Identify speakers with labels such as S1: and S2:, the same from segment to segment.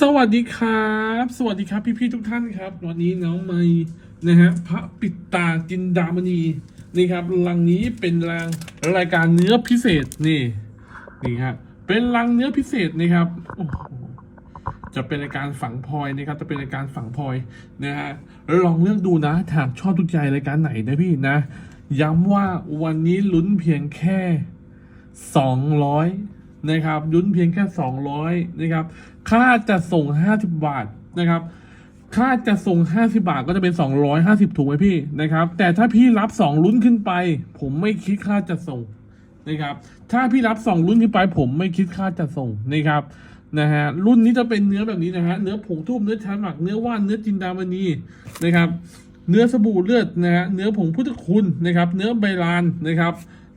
S1: สวัสดีครับ สวัสดีครับพี่ ๆ ทุกท่านครับ วันนี้น้องไม้นะฮะพระปิดตาจินดามณีนี่ครับลังนี้เป็นรังรายการเนื้อพิเศษนี่นี่ครับเป็นรังเนื้อพิเศษนะครับโอ้โหจะเป็นรายการฝังพลอยนะครับ จะเป็นรายการฝังพลอยนะฮะลองเลือกดูนะถามชอบทุกใจรายการไหนนะพี่นะ ย้ำว่าวันนี้ลุ้นเพียงแค่สองร้อย นะครับยุ้นเพียงแค่สองร้อยนะครับค่าจะส่งห้าสิบบาทนะครับค่าจะส่งห้าสิบาทก็จะเป็นสองร้อยห้าสิบถูกไหมพี่นะครับ แต่ถ้าพี่รับสองลุ้นขึ้นไป ผมไม่คิดค่าจะส่งนะครับ ถ้าพี่รับสองรุ่นขึ้นไป ผมไม่คิดค่าจะส่งนะครับนะฮะรุ่นนี้จะเป็นเนื้อแบบนี้นะฮะเนื้อผงทูบเนื้อชาหมักเนื้อว่านเนื้อจินดามณีนะครับ เนื้อสบู่เลือดนะฮะเนื้อผงพุทธคุณนะครับ เนื้อใบลานนะครับ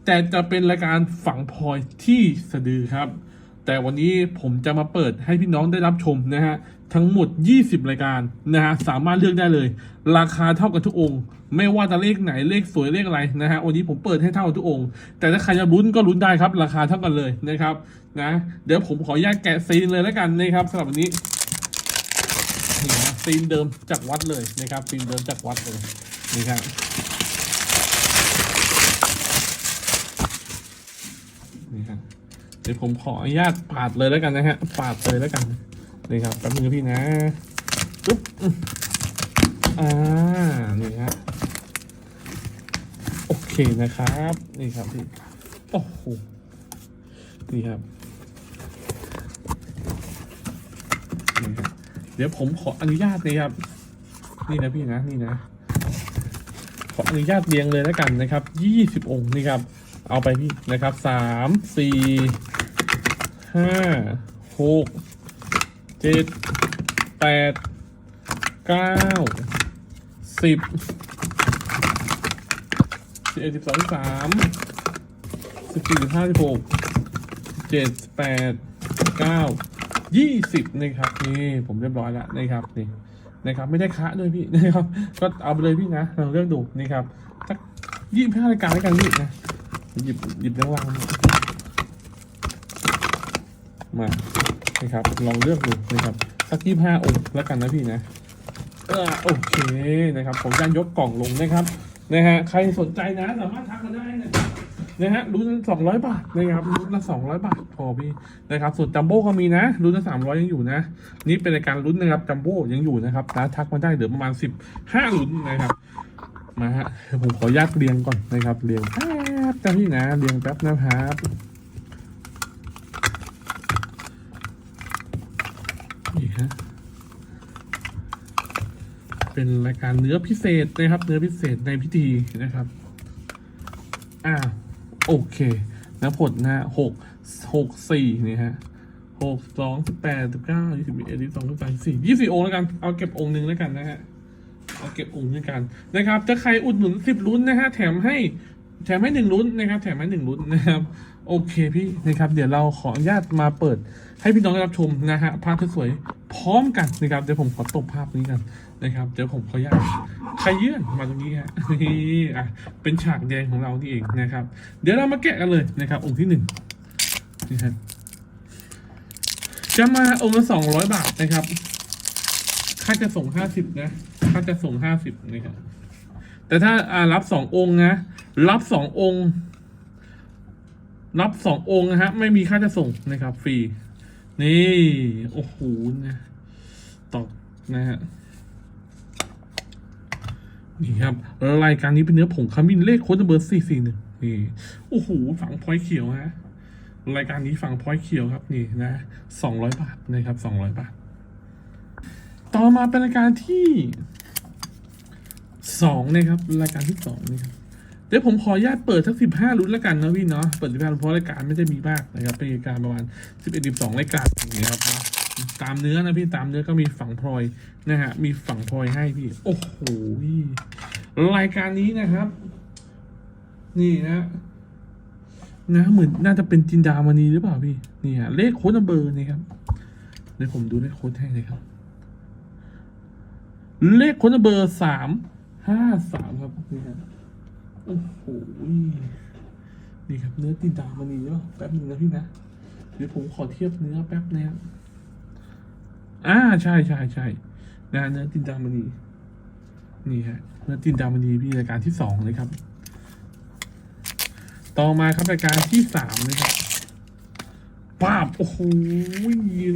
S1: แต่จะเป็นรายการฝังพลอยที่สะดือครับ แต่วันนี้ผมจะมาเปิดให้พี่น้องได้รับชมนะฮะทั้งหมด 20 รายการนะฮะสามารถเลือกได้เลย ราคาเท่ากันทุกองค์ ไม่ว่าจะเลขไหนเลขสวยเลขอะไรนะฮะวันนี้ผมเปิดให้เท่ากันทุกองค์ แต่ถ้าใครจะลุ้นก็ลุ้นได้ครับ ราคาเท่ากันเลยนะครับนะเดี๋ยวผมขออนุญาตแกะซีนเลยแล้วกันนะครับสำหรับวันนี้นี่นะซีนเดิมจากวัดเลยนะครับซีนเดิมจากวัดเลยนี่ครับ นี่ครับเดี๋ยวผมขออนุญาตปาดเลยแล้วกันนะฮะปาดเลยแล้วกันนี่ครับแป๊บนึงพี่นะปุ๊บอ่านี่ฮะโอเคนะครับนี่ครับพี่โอ้โหนี่ครับนี่ครับ เดี๋ยวผมขออนุญาตนะครับ นี่นะพี่นะนี่นะขออนุญาตเรียงเลยแล้วกันนะครับยี่สิบองค์นี่ครับ เอาไปพี่นะครับสามสี่ห้าหกเจ็ดแปดเก้าสิบสิบเอ็ดสิบสองสิบสามสิบสี่สิบห้าสิบหกเจ็ดแปดเก้ายี่สิบนะครับนี่ผมเรียบร้อยแล้วนะครับนี่นะครับไม่ได้คะด้วยพี่นะครับ ก็เอาไปเลยพี่นะเราเลือกดูนี่ครับสักยี่สิบห้ารายการแล้วกันพี่นะ หยิบหยิบรางวัลมานะครับ ลองเลือกดูนะครับ สักยี่ห้าองค์แล้วกันนะพี่นะโอเคนะครับ ผมจะยกกล่องลงนะครับนะฮะใครสนใจนะสามารถทักมาได้นะครับนะฮะรุ่นสองร้อยบาทนะครับรุ่นละสองร้อยบาทพอพี่นะครับส่วนจัมโบ้ก็มีนะรุ่นละสามร้อยยังอยู่นะ นี่เป็นรายการรุ่นนะครับจัมโบ้ยังอยู่นะครับนะทักมาได้เหลือประมาณสิบห้ารุ่นนะครับมาฮะผมขออนุญาตเรียงก่อนนะครับเรียงแป๊ บนะพี่นะเรียงแป๊บนะครับนี่ฮะเป็นรายการเนื้อพิเศษนะครับ เนื้อพิเศษในพิธีนะครับ อ่าโอเคนะผลนะหกหกสี่นี่ฮะหกสองสิบแปดสิบเก้ายี่สิบเอ็ดยี่สิบสองยี่สิบสามสี่ยี่สิบองค์แล้วกัน เอาเก็บองค์หนึ่งแล้วกันนะฮะ เอาเก็บองค์ด้วยกันนะครับถ้าใครอุดหนุนสิบลุ้นนะฮะ แถมให้ แถมให้หนึ่งลุ้นนะครับ แถมให้หนึ่งลุ้นนะครับ โอเคพี่นะครับ เดี๋ยวเราขออนุญาตมาเปิด ให้พี่น้องได้รับชมนะฮะภาพสวยๆพร้อมกันนะครับเดี๋ยวผมขอตบภาพนี้กันนะครับเดี๋ยวผมขออนุญาตขยื่นมาตรงนี้ฮะนี่อะเป็นฉากแดงของเรานี่เองนะครับ เดี๋ยวเรามาแกะกันเลยนะครับ องค์ที่หนึ่งนี่ครับจะมาองค์ละสองร้อยบาทนะครับค่าจะส่งห้าสิบนะค่าจะส่งห้าสิบนะครับ แต่ถ้ารับสององค์นะรับสององค์ รับสององค์นะฮะ ไม่มีค่าจะส่งนะครับ ฟรี นี่ โอ้โหนะตอกนะฮะนี่ครับ รายการนี้เป็นเนื้อผงขมิ้นเลขโค้ดเบอร์สี่สี่หนึ่งนี่ โอ้โหฝังพอยเขียวฮะรายการนี้ฝังพอยเขียวครับนี่นะสองร้อยบาทนะครับสองร้อยบาท ต่อมาเป็นรายการที่ สองนะครับรายการที่สองนะครับเดี๋ยวผมขออนุญาตเปิดสักสิบห้ารุ่นล้วกันนะพี่เนาะเปิดสิบห้าเพราะรายการไม่ได้มีมากนะครับเป็นรายการประมาณสิบเอ็ดสิบสองรายการอย่างเงี้ยครับนะตามเนื้อนะพี่ตามเนื้อก็มีฝั่งพลอยนะฮะมีฝั่งพลอยให้พี่โอ้โหรายการนี้นะครับ นี่นะนะเหมือนน่าจะเป็นจินดามณีหรือเปล่าพี่นี่ฮะเลขโค้ดนัมเบอร์นี่ครับเดี๋ยวผมดูเลขโค้ดให้เลยครับ เลขโคนเบอร์สาม ห้าสามครับนี่ครับโอ้โหนี่ครับเนื้อตินดามันนีหรือเปล่าแป๊บนึงนะพี่นะเดี๋ยวผมขอเทียบเนื้อแป๊บนะครับอ่าใช่ใช่ใช่นะฮะเนื้อจินดามณีนี่ฮะเนื้อจินดามณีพี่รายการที่สองเลยครับ ต่อมาครับรายการที่สามนะครับป้าบโอ้โห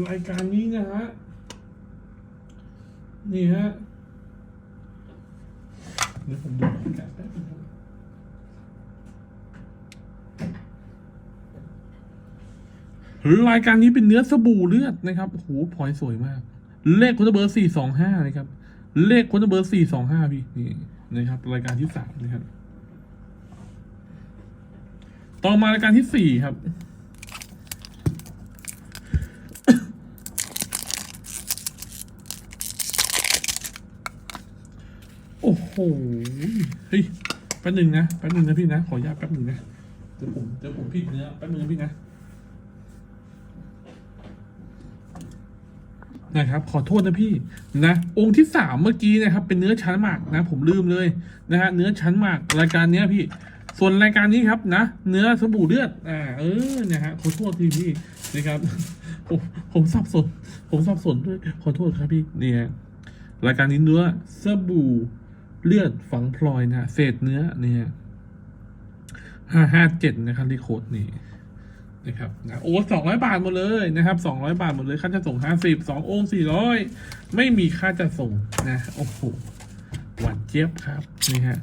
S1: รายการนี้นะฮะนี่ฮะ เดี๋ยวผมดูรายการแป๊บนึงครับรายการนี้เป็นเนื้อสบู่เลือดนะครับโอ้โหพลอยสวยมาก เลขคนเบอร์สี่สองห้านะครับ เลขคนเบอร์สี่สองห้าพี่นี่นะครับ รายการที่สามนะครับ ต่อมารายการที่สี่ครับ อ้โห เฮ้ย แป๊บหนึ่งนะ แป๊บหนึ่งนะพี่นะ ขออนุญาตแป๊บหนึ่งนะ เดี๋ยวผมเดี๋ยวผมผิดเนื้อแป๊บหนึ่งนะพี่นะ นะครับ ขอโทษนะพี่ นะ องค์ที่สามเมื่อกี้นะครับ เป็นเนื้อชั้นหมากนะ ผมลืมเลยนะฮะ เนื้อชั้นหมากรายการเนี้ยพี่ ส่วนรายการนี้ครับนะ เนื้อสบู่เลือด อ่า เออ นะฮะ ขอโทษทีพี่นะครับ ผมผมสับสน ผมสับสนด้วย ขอโทษครับพี่นี่ฮะรายการนี้เนื้อสบู่ เลือดฝังพลอยนะเศษเนื้อเนี่ฮะห้าห้าเจ็ดนะครับรีโคดนี่นะครับนะโอ้สองร้อยบาทหมดเลยนะครับสองร้อยบาทหมดเลยค่าจะส่งห้าสิบสององค์สี่ร้อยไม่มีค่าจะส่งนะโอ้โหหวานเจี๊ยบครับนี่ฮะ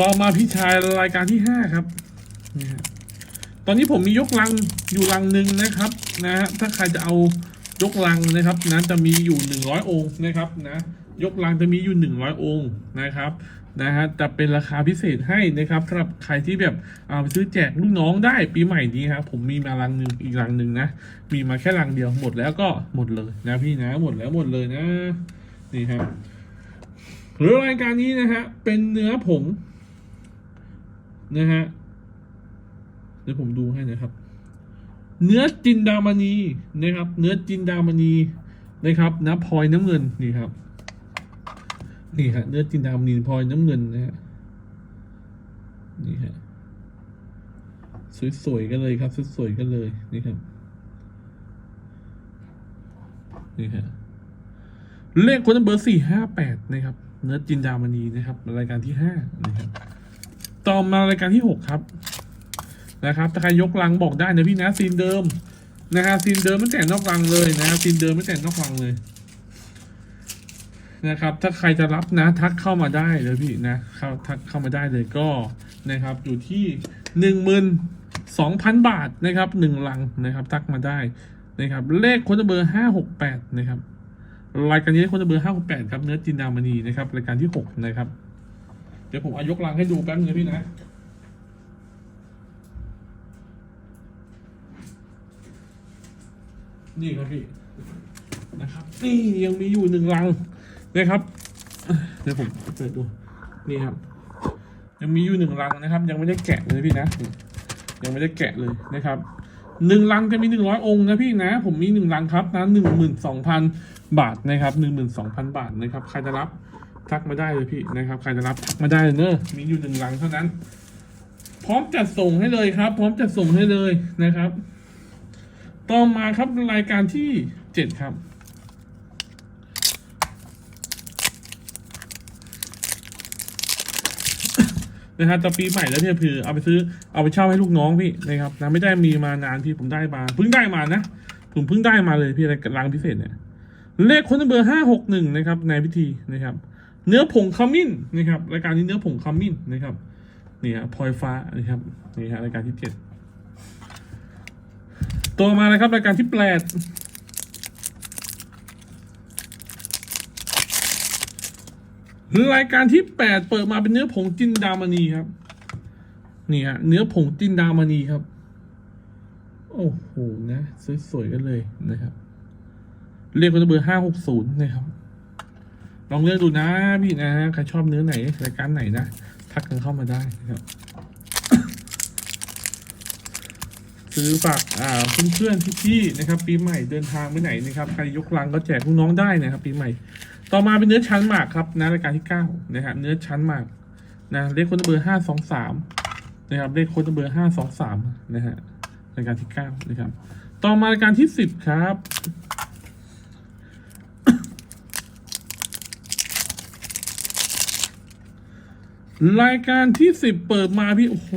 S1: ต่อมาพี่ชายรายการที่ห้าครับนี่ฮะตอนนี้ผมมียกลังอยู่ลังหนึ่งนะครับ นะฮะถ้าใครจะเอายกลังนะครับนะจะมีอยู่หนึ่งร้อยองค์นะครับนะ ยกลังจะมีอยู่หนึ่งร้อยองค์นะครับนะฮะจะเป็นราคาพิเศษให้นะครับสำหรับใครที่แบบเอาไปซื้อแจกลูกน้องได้ปีใหม่นี้ครับผมมีมาลังหนึ่งอีกลังหนึ่งนะ มีมาแค่ลังเดียวหมดแล้วก็หมดเลยนะพี่นะหมดแล้วหมดเลยนะ นี่ครับหรือรายการนี้นะฮะเป็นเนื้อผงนะฮะเดี๋ยวผมดูให้นะครับ เนื้อจินดามณีนะครับ เนื้อจินดามณีนะครับนะพลอยน้ำเงินนี่ครับ นี่ฮะเนื้อจินดามณีพลอยน้ำเงินนะฮะนี่ฮะสวยๆกันเลยครับสวยๆกันเลยนี่ครับนี่ฮะเลขคนเบอร์สี่ห้าแปดนะครับเนื้อจินดามณีนะครับ รายการที่ห้านะครับต่อมารายการที่หกครับ นะครับถ้าใครยกลังบอกได้นะพี่นะซีนเดิมนะฮะซีนเดิมไม่แต่นอกลังเลยนะฮะซีนเดิมไม่แต่นอกลังเลย นะครับ ถ้าใครจะรับนะทักเข้ามาได้เลยพี่นะเข้าทักเข้ามาได้เลยก็นะครับอยู่ที่หนึ่งหมื่นสองพันบาทนะครับหนึ่งลังนะครับทักมาได้นะครับเลขคนเบอร์ห้าหกแปดนะครับรายการนี้คนเบอร์ห้าหกแปดครับเนื้อจินดามณีนะครับรายการที่หกนะครับ เดี๋ยวผมอายกลังให้ดูแป๊บนึงพี่นะนี่ครับพี่นะครับนี่ยังมีอยู่หนึ่งลัง นะครับเอ้ยเดี๋ยวผมเปิดดูนี่ครับ ยังมีอยู่หนึ่งลังนะครับ ยังไม่ได้แกะเลยพี่นะยังไม่ได้แกะเลยนะครับหนึ่งลังจะมีหนึ่งร้อยองค์นะพี่นะ ผมมีหนึ่งลังครับนะหนึ่งหมื่นสองพันบาทนะครับหนึ่งหมื่นสองพันบาทนะครับใครจะรับทักมาได้เลยพี่นะครับ ใครจะรับทักมาได้เลยเนอะมีอยู่หนึ่งลังเท่านั้น พร้อมจัดส่งให้เลยครับ พร้อมจัดส่งให้เลยนะครับ ต่อมาครับรายการที่เจ็ดครับ นะครับจะปีใหม่แล้วเนี่ยคือเอาไปซื้อเอาไปเช่าให้ลูกน้องพี่นะครับนะไม่ได้มีมานานพี่ผมได้มาเพิ่งได้มานะผมเพิ่งได้มาเลยพี่อะไรรางพิเศษเนี่ยเลขคนเบอร์ห้าหกหนึ่งนะครับในพิธีนะครับ เนื้อผงขมิ้นนะครับรายการนี้เนื้อผงขมิ้นนะครับนี่ฮะพลอยฟ้านะครับนี่ฮะรายการที่เจ็ดต่อมานะครับรายการที่แปด รายการที่แปดเปิดมาเป็นเนื้อผงจินดามณีครับ นี่ฮะเนื้อผงจินดามณีครับ โอ้โหนะสวยๆกันเลยนะครับ เรียกว่าเบอร์ห้าหกศูนย์นะครับ ลองเลือกดูนะพี่นะใครชอบเนื้อไหนรายการไหนนะทักกันเข้ามาได้นะครับซื้อฝากอ่าเพื่อนๆพี่ๆนะครับ ปีใหม่เดินทางไปไหนนะครับใครยกลังก็แจกลูกน้องได้นะครับ ปีใหม่ ต่อมาเป็นเนื้อชั้นหมากครับนะรายการที่เก้านะครับเนื้อชั้นหมากนะเลขค้นเบอร์ห้าสองสามนะครับเลขค้นเบอร์ห้าสองสามนะฮะรายการที่เก้านะครับ ต่อมารายการที่สิบครับรายการที่สิบเปิดมาพี่ โอ้โห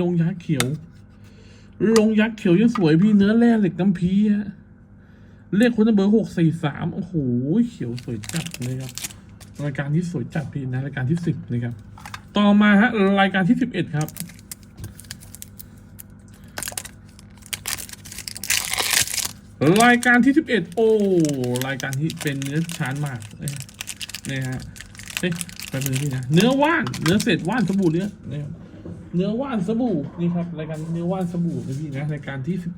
S1: ลงยักษ์เขียว ลงยักษ์เขียวยังสวยพี่เนื้อแร่เหล็กน้ำพีฮะ เลขคนเบอร์หกสี่สามโอ้โหเขียวสวยจัดเลยครับรายการที่สวยจัดพี่นะรายการที่สิบนะครับ ต่อมาฮะรายการที่สิบเอ็ดครับรายการที่สิบเอ็ดโอ้รายการที่เป็นเนื้อชานมากเนี่ยฮะเอ้ยไปเป็นที่นะเนื้อว่านเนื้อเศษว่านสบู่เนื้อเนี่ย เนื้อว่านสบู่นี่ครับรายการเนื้อว่านสบู่นะพี่นะรายการที่สิบ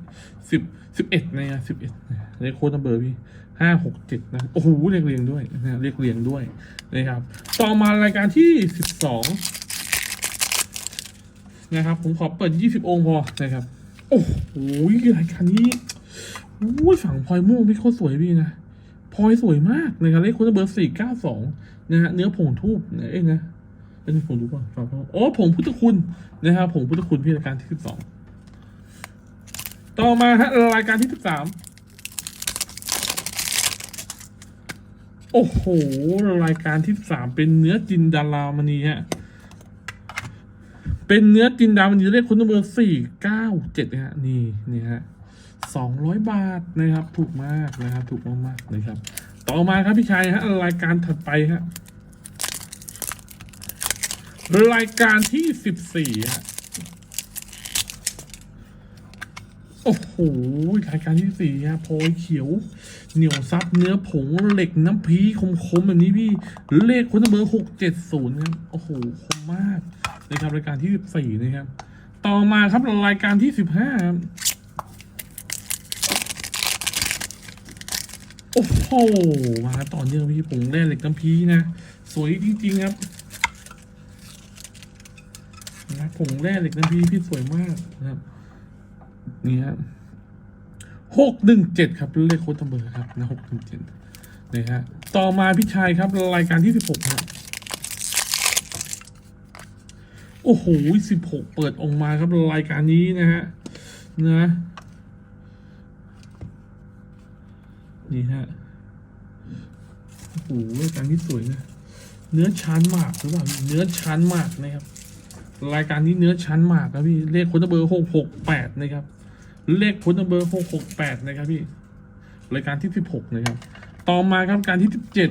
S1: สิบสิบเอ็ดนะสิบเอ็ดเลขโค้ดนัมเบอร์พี่ห้าหกเจ็ดนะโอ้โหเรียกเรียงด้วยนะเรียกเรียงด้วยนะครับ ต่อมารายการที่สิบสองนะครับผมขอเปิดยี่สิบองค์พอนะครับ โอ้โหรายการนี้อุ้ยฝั่งพลอยม่วงพี่โคตรสวยพี่นะพลอยสวยมากนะครับเลขโคุณเบอร์สี่เก้าสองนะฮะเนื้อผงทูบนะเอ้ยนะ เป็นผงทูบป่ะฝั่งพลอยอ๋อผงพุทธคุณนะครับผงพุทธคุณพี่รายการที่สิบสองต่อมาฮะรายการที่สิบสามโอ้โห รายการที่สามเป็นเนื้อจินดารามณีฮะ เป็นเนื้อจินดามณีเลขคุณเบอร์สี่เก้าเจ็ดฮะนี่นี่ฮะสองร้อยบาทนะครับ ถูกมากนะครับ ถูกมากๆนะครับ ต่อมาครับพี่ชายฮะรายการถัดไปฮะ รายการที่สิบสี่ฮะโอ้โหรายการที่สี่ฮะโพยเขียว เหนียวซับเนื้อผงเหล็กน้ำพีคมๆแบบนี้พี่ เลขคุณเบอร์หกเจ็ดศูนย์ครับ โอ้โห คมมากนะครับรายการที่สิบสี่นะครับ ต่อมาครับรายการที่สิบห้าครับโอ้โห มาต่อเนื่องพี่ผงแร่เหล็กน้ำพีนะ สวยจริงๆครับนะ ผงแร่เหล็กน้ำพีพี่สวยมากนะครับ นี่ครับหกหนึ่งเจ็ดครับเลขโค้ดตัมเบอร์ครับนะหกหนึ่งเจ็ดนี่ฮะต่อมาพี่ชายครับรายการที่สิบหกครับโอ้โหสิบหกเปิดออกมาครับรายการนี้นะฮะนะนี่ฮะโอ้โหรายการที่สวยนะเนื้อชั้นมากหรือเปล่าเนื้อชั้นมากนะครับ รายการนี้เนื้อชั้นมากครับพี่เลขคนเบอร์หกหกแปดนะครับ เลขคนเบอร์หกหกแปดนะครับพี่รายการที่สิบหกนะครับ ต่อมาครับการที่สิบเจ็ด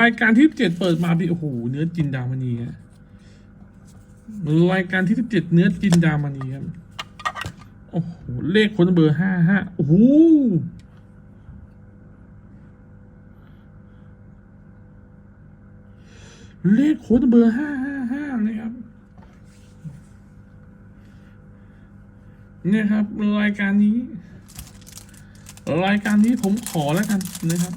S1: รายการที่เจ็ดเปิดมาพี่โอ้โหเนื้อจินดามณีฮะรายการที่สิบเจ็ดเนื้อจินดามณีครับโอ้โหเลขคนเบอร์ห้าห้าโอ้โห เลขโคนเบอร์ห้าห้าห้านะครับเนี่ยครับรายการนี้ รายการนี้ผมขอแล้วกันนะครับ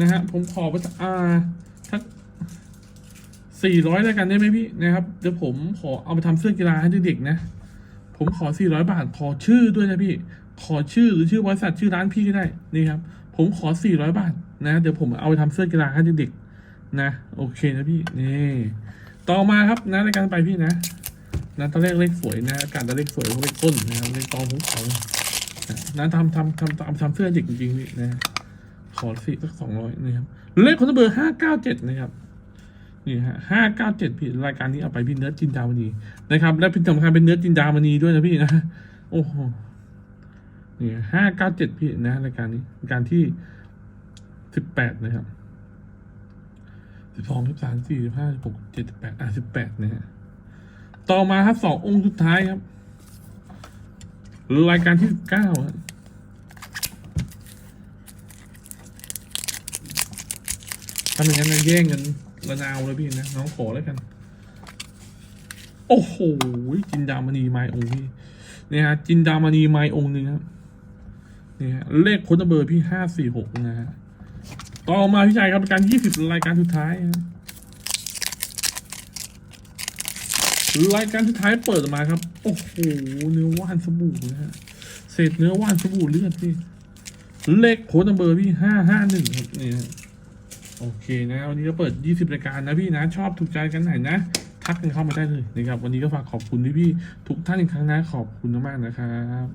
S1: นะฮะผมขอไปอ่าทักสี่ร้อยแล้วกันได้ไหมพี่นะครับเดี๋ยวผมขอเอาไปทำเสื้อกีฬาให้เด็กๆนะ ผมขอสี่ร้อยบาทขอชื่อด้วยนะพี่ ขอชื่อหรือชื่อบริษัทชื่อร้านพี่ก็ได้นี่ครับ ผมขอสี่ร้อยบาทนะ เดี๋ยวผมเอาไปทำเสื้อกีฬาให้เด็กๆ นะ โอเคนะพี่ นี่ ต่อมาครับนะรายการไปพี่นะนะตอนแรกเลขสวยนะอากาศตอนเลขสวยเพราะเลขต้นนะครับเลขตองผมขอนะนะทำทำทำทำทำเสื้อเด็กจริงๆพี่นะขอสี่สักสองร้อยนะครับเลขคนเบอร์ห้าเก้าเจ็ดนะครับนี่ฮะห้าเก้าเจ็ดพี่รายการนี้เอาไปพี่เนื้อจินดามณีนะครับ และพี่สำคัญเป็นเนื้อจินดามณีด้วยนะพี่นะโอ้โหนี่ห้าเก้าเจ็ดพี่นะรายการนี้รายการที่สิบแปดนะครับ สิบสองสิบสามสี่สิบห้าสิบหกเจ็ดสิบแปดอะสิบแปดนะฮะต่อมาครับสององค์สุดท้ายครับ รายการที่สิบเก้าครับถ้าไม่งั้นแย่งกันระนาวเลยพี่นะน้องขอแล้วกัน โอ้โหจินดามณีไม้องค์พี่เนี่ยฮะจินดามณีไม้องค์หนึ่งครับเนี่ยฮะเลขค้ดเบอร์พี่ห้าสี่หกนะฮะ ต่อมาพี่ชายครับรายการยี่สิบรายการสุดท้ายรายการสุดท้ายเปิดมาครับ โอ้โห เนื้อว่านสบู่นะฮะ เศษเนื้อว่านสบู่เลือดพี่ เลขโค้ดเบอร์พี่ห้าห้าหนึ่งครับนี่ยโอเคนะ วันนี้ก็เปิด 20 รายการนะพี่นะ ชอบถูกใจกันไหนนะ ทักกันเข้ามาได้เลยนะครับ วันนี้ก็ฝากขอบคุณพี่ๆทุกท่านอีกครั้งนะ ขอบคุณมากๆนะครับ